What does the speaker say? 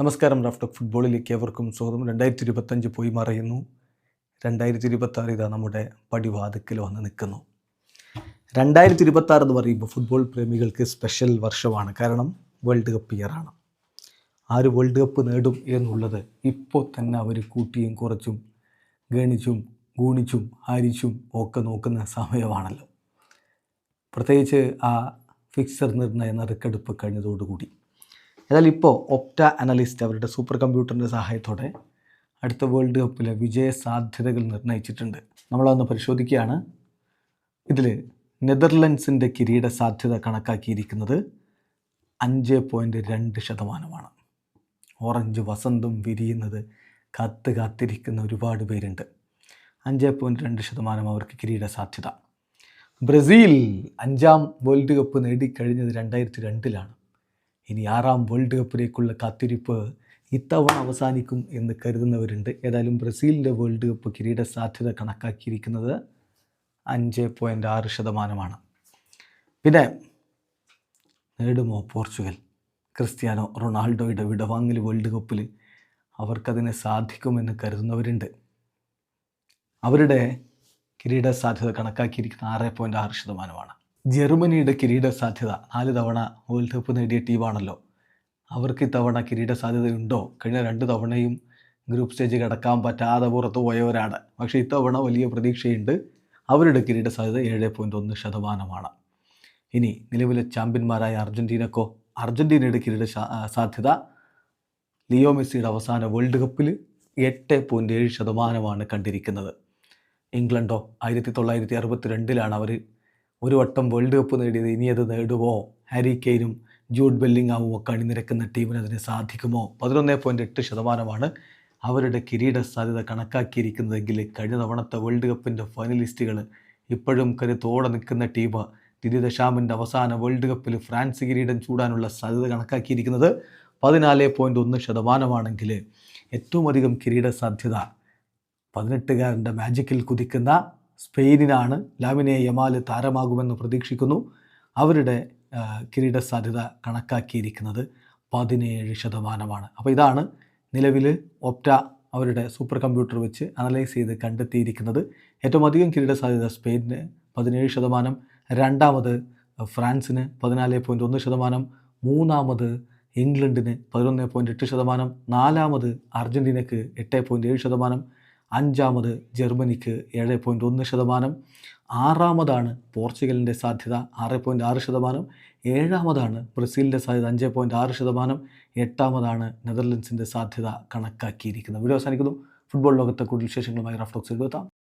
നമസ്കാരം റാഫ്റ്റോക്ക് ഫുട്ബോളിലേക്ക് ഏവർക്കും സ്വാഗതം. രണ്ടായിരത്തി ഇരുപത്തഞ്ച് പോയി മറയുന്നു. രണ്ടായിരത്തി ഇരുപത്താറ് ഇതാ നമ്മുടെ പടിവാതിക്കൽ വന്ന് നിൽക്കുന്നു. രണ്ടായിരത്തി ഇരുപത്താറ് എന്ന് പറയുമ്പോൾ ഫുട്ബോൾ പ്രേമികൾക്ക് സ്പെഷ്യൽ വർഷമാണ്. കാരണം വേൾഡ് കപ്പ് ഇയറാണ് ആര് വേൾഡ് കപ്പ് നേടും എന്നുള്ളത് ഇപ്പോൾ തന്നെ അവർ കൂട്ടിയും കുറച്ചും ഗണിച്ചും ഗൂണിച്ചും ഹാരിച്ചും ഒക്കെ നോക്കുന്ന സമയമാണല്ലോ. പ്രത്യേകിച്ച് ആ ഫിക്സർ നിർണയ നറുക്കെടുപ്പ് കഴിഞ്ഞതോടുകൂടി. എന്നാൽ ഇപ്പോൾ ഒപ്റ്റ അനലിസ്റ്റ് അവരുടെ സൂപ്പർ കമ്പ്യൂട്ടറിന്റെ സഹായത്തോടെ അടുത്ത വേൾഡ് കപ്പിലെ വിജയ സാധ്യതകൾ നിർണയിച്ചിട്ടുണ്ട്. നമ്മളതൊന്ന് പരിശോധിക്കുകയാണ്. ഇതിൽ നെതർലൻഡ്സിന്റെ കിരീട സാധ്യത കണക്കാക്കിയിരിക്കുന്നത് അഞ്ച് പോയിന്റ് രണ്ട് ശതമാനമാണ്. ഓറഞ്ച് വസന്തം വിരിയുന്നത് കാത്ത് കാത്തിരിക്കുന്ന ഒരുപാട് പേരുണ്ട്. അഞ്ച് പോയിന്റ് രണ്ട് ശതമാനം അവർക്ക് കിരീട സാധ്യത. ബ്രസീൽ അഞ്ചാം വേൾഡ് കപ്പ് നേടിക്കഴിഞ്ഞത് രണ്ടായിരത്തി രണ്ടിലാണ്. ഇനി ആറാം വേൾഡ് കപ്പിലേക്കുള്ള കാത്തിരിപ്പ് ഇത്തവണ അവസാനിക്കും എന്ന് കരുതുന്നവരുണ്ട്. ഏതായാലും ബ്രസീലിന്റെ വേൾഡ് കപ്പ് കിരീട സാധ്യത കണക്കാക്കിയിരിക്കുന്നത് അഞ്ച് പോയിന്റ് ആറ് ശതമാനമാണ്. പിന്നെ നേടുമോ പോർച്ചുഗൽ. ക്രിസ്ത്യാനോ റൊണാൾഡോയുടെ വിടവാങ്ങൽ വേൾഡ് കപ്പിൽ അവർക്കതിന് സാധിക്കുമെന്ന് കരുതുന്നവരുണ്ട്. അവരുടെ കിരീട സാധ്യത കണക്കാക്കിയിരിക്കുന്ന ആറ് പോയിന്റ് ആറ് ശതമാനമാണ്. ജർമ്മനിയുടെ കിരീട സാധ്യത നാല് തവണ വേൾഡ് കപ്പ് നേടിയ ടീമാണല്ലോ. അവർക്ക് ഇത്തവണ കിരീട സാധ്യതയുണ്ടോ കഴിഞ്ഞ രണ്ട് തവണയും ഗ്രൂപ്പ് സ്റ്റേജ് കടക്കാൻ പറ്റാതെ പുറത്തു പോയവരാണ്. പക്ഷേ ഇത്തവണ വലിയ പ്രതീക്ഷയുണ്ട്. അവരുടെ കിരീട സാധ്യത ഏഴ് പോയിന്റ് ഒന്ന് ശതമാനമാണ്. ഇനി നിലവിലെ ചാമ്പ്യന്മാരായ അർജന്റീനക്കോ അർജന്റീനയുടെ കിരീട സാധ്യത ലിയോ മെസ്സിയുടെ അവസാന വേൾഡ് കപ്പിൽ എട്ട് പോയിന്റ് ഏഴ് ശതമാനമാണ് കണ്ടിരിക്കുന്നത്. ഇംഗ്ലണ്ടോ? ആയിരത്തി തൊള്ളായിരത്തി അറുപത്തി രണ്ടിലാണ് അവർ ഒരു വട്ടം വേൾഡ് കപ്പ് നേടിയത് ഇനി അത് നേടുമോ ഹാരി കെയ്നും ജൂഡ് ബെല്ലിങ്ങാമും ഒക്കെ അണിനിരക്കുന്ന ടീമിന് അതിന് സാധിക്കുമോ? പതിനൊന്നേ പോയിന്റ് എട്ട് ശതമാനമാണ് അവരുടെ കിരീട സാധ്യത കണക്കാക്കിയിരിക്കുന്നതെങ്കിൽ കഴിഞ്ഞ തവണത്തെ വേൾഡ് കപ്പിന്റെ ഫൈനലിസ്റ്റുകൾ ഇപ്പോഴും കരുത്തോടെ നിൽക്കുന്ന ടീം ദിദി ദശാമിന്റെ അവസാന വേൾഡ് കപ്പിൽ ഫ്രാൻസ് കിരീടം ചൂടാനുള്ള സാധ്യത കണക്കാക്കിയിരിക്കുന്നത് പതിനാല് പോയിന്റ് ഒന്ന് ശതമാനമാണെങ്കിൽ ഏറ്റവും അധികം കിരീട സാധ്യത പതിനെട്ടുകാരന്റെ മാജിക്കിൽ കുതിക്കുന്ന സ്പെയിനിനാണ് ലാമിനെ യമാൽ താരമാകുമെന്ന് പ്രതീക്ഷിക്കുന്നു. അവരുടെ കിരീട സാധ്യത കണക്കാക്കിയിരിക്കുന്നത് പതിനേഴ് ശതമാനമാണ്. അപ്പോൾ ഇതാണ് നിലവിൽ ഒപ്റ്റ അവരുടെ സൂപ്പർ കമ്പ്യൂട്ടർ വെച്ച് അനലൈസ് ചെയ്ത് കണ്ടെത്തിയിരിക്കുന്നത്. ഏറ്റവും അധികം കിരീട സാധ്യത സ്പെയിനിന് പതിനേഴ് ശതമാനം രണ്ടാമത് ഫ്രാൻസിന് പതിനാല് പോയിന്റ് ഒന്ന് ശതമാനം മൂന്നാമത് ഇംഗ്ലണ്ടിന് പതിനൊന്ന് പോയിന്റ് എട്ട് ശതമാനം നാലാമത് അർജന്റീനയ്ക്ക് എട്ട് പോയിന്റ് ഏഴ് ശതമാനം അഞ്ചാമത് ജർമ്മനിക്ക് ഏഴ് പോയിന്റ് ഒന്ന് ശതമാനം. ആറാമതാണ് പോർച്ചുഗലിന്റെ സാധ്യത ആറ് പോയിന്റ് ആറ് ശതമാനം. ഏഴാമതാണ് ബ്രസീലിന്റെ സാധ്യത അഞ്ച് പോയിന്റ് ആറ് ശതമാനം. എട്ടാമതാണ് നെതർലൻഡ്സിന്റെ സാധ്യത കണക്കാക്കിയിരിക്കുന്നത്. വീഡിയോ അവസാനിക്കുന്നു. ഫുട്ബോൾ ലോകത്തെ കൂടുതൽ വിശേഷങ്ങളുമായി റഫ്ലോക്സ് എഴുതാം